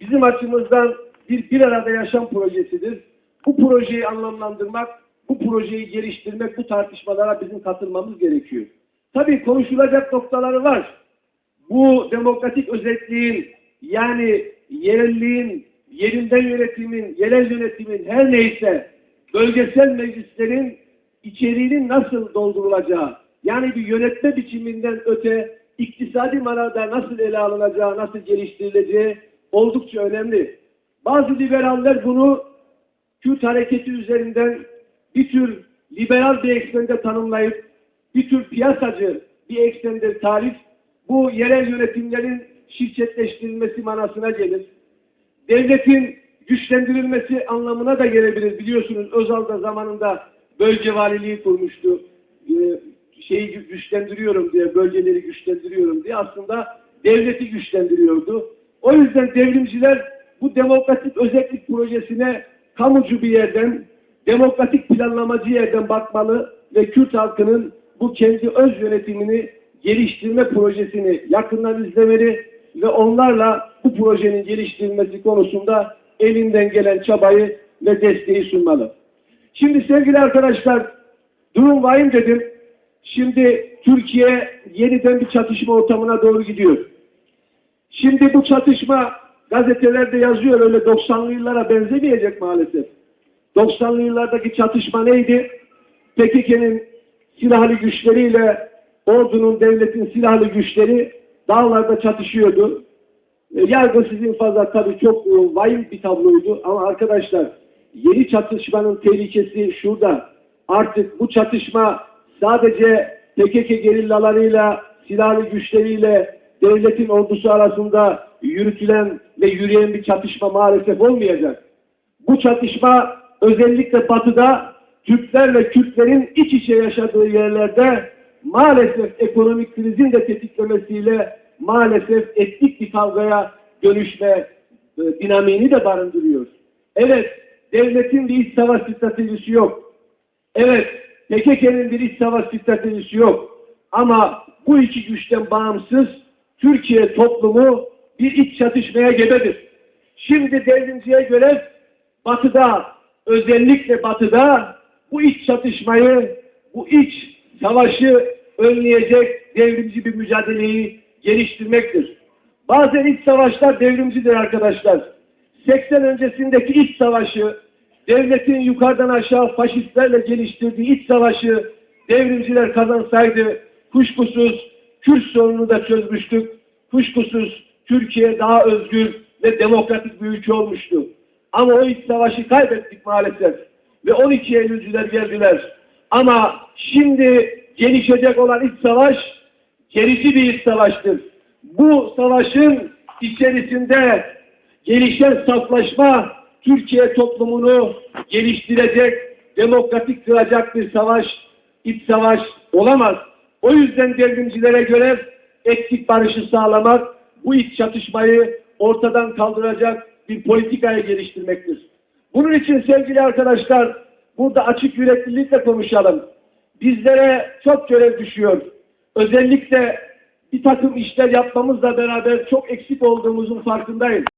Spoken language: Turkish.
bizim açımızdan bir bir arada yaşam projesidir. Bu projeyi anlamlandırmak, bu projeyi geliştirmek, bu tartışmalara bizim katılmamız gerekiyor. Tabii konuşulacak noktaları var. Bu demokratik özelliğin yani yerelliğin, yerinden yönetimin, yerel yönetimin her neyse bölgesel meclislerin içeriğinin nasıl doldurulacağı, yani bir yönetme biçiminden öte iktisadi manada nasıl ele alınacağı, nasıl geliştirileceği oldukça önemli. Bazı liberaller bunu Kürt hareketi üzerinden bir tür liberal bir eksende tanımlayıp bir tür piyasacı bir eksende tarif bu yerel yönetimlerin şirketleştirilmesi manasına gelir. Devletin güçlendirilmesi anlamına da gelebilir. Biliyorsunuz Özal da zamanında bölge valiliği kurmuştu. Ee, şeyi güçlendiriyorum diye, bölgeleri güçlendiriyorum diye aslında devleti güçlendiriyordu. O yüzden devrimciler bu demokratik özellik projesine kamucu bir yerden, demokratik planlamacı yerden bakmalı ve Kürt halkının bu kendi öz yönetimini geliştirme projesini yakından izlemeli ve onlarla bu projenin geliştirilmesi konusunda elinden gelen çabayı ve desteği sunmalı. Şimdi sevgili arkadaşlar, durum vahim dedim. Şimdi Türkiye yeniden bir çatışma ortamına doğru gidiyor. Şimdi bu çatışma gazetelerde yazıyor öyle 90'lı yıllara benzemeyecek maalesef. 90'lı yıllardaki çatışma neydi? PKK'nın silahlı güçleriyle ordunun, devletin silahlı güçleri dağlarda çatışıyordu. E, Yargı sizin fazla tabii çok e, bir tabloydu ama arkadaşlar yeni çatışmanın tehlikesi şurada. Artık bu çatışma sadece PKK gerillalarıyla, silahlı güçleriyle devletin ordusu arasında yürütülen ve yürüyen bir çatışma maalesef olmayacak. Bu çatışma özellikle batıda Türklerle Kürtlerin iç içe yaşadığı yerlerde maalesef ekonomik krizin de tetiklemesiyle maalesef etnik bir kavgaya dönüşme e, dinamiğini de barındırıyor. Evet, devletin bir iç savaş stratejisi yok. Evet, PKK'nın bir iç savaş stratejisi yok. Ama bu iki güçten bağımsız Türkiye toplumu bir iç çatışmaya gebedir. Şimdi devrimciye göre batıda, özellikle batıda bu iç çatışmayı, bu iç savaşı önleyecek devrimci bir mücadeleyi geliştirmektir. Bazen iç savaşlar devrimcidir arkadaşlar. 80 öncesindeki iç savaşı, devletin yukarıdan aşağı faşistlerle geliştirdiği iç savaşı devrimciler kazansaydı kuşkusuz Kürt sorununu da çözmüştük. Kuşkusuz Türkiye daha özgür ve demokratik bir ülke olmuştu. Ama o iç savaşı kaybettik maalesef. Ve 12 Eylülcüler geldiler. Ama şimdi gelişecek olan iç savaş gerici bir iç savaştır. Bu savaşın içerisinde gelişen saflaşma Türkiye toplumunu geliştirecek, demokratik kılacak bir savaş, iç savaş olamaz. O yüzden devrimcilere göre eksik barışı sağlamak, bu iç çatışmayı ortadan kaldıracak bir politikayı geliştirmektir. Bunun için sevgili arkadaşlar, burada açık yüreklilikle konuşalım. Bizlere çok görev düşüyor. Özellikle bir takım işler yapmamızla beraber çok eksik olduğumuzun farkındayım.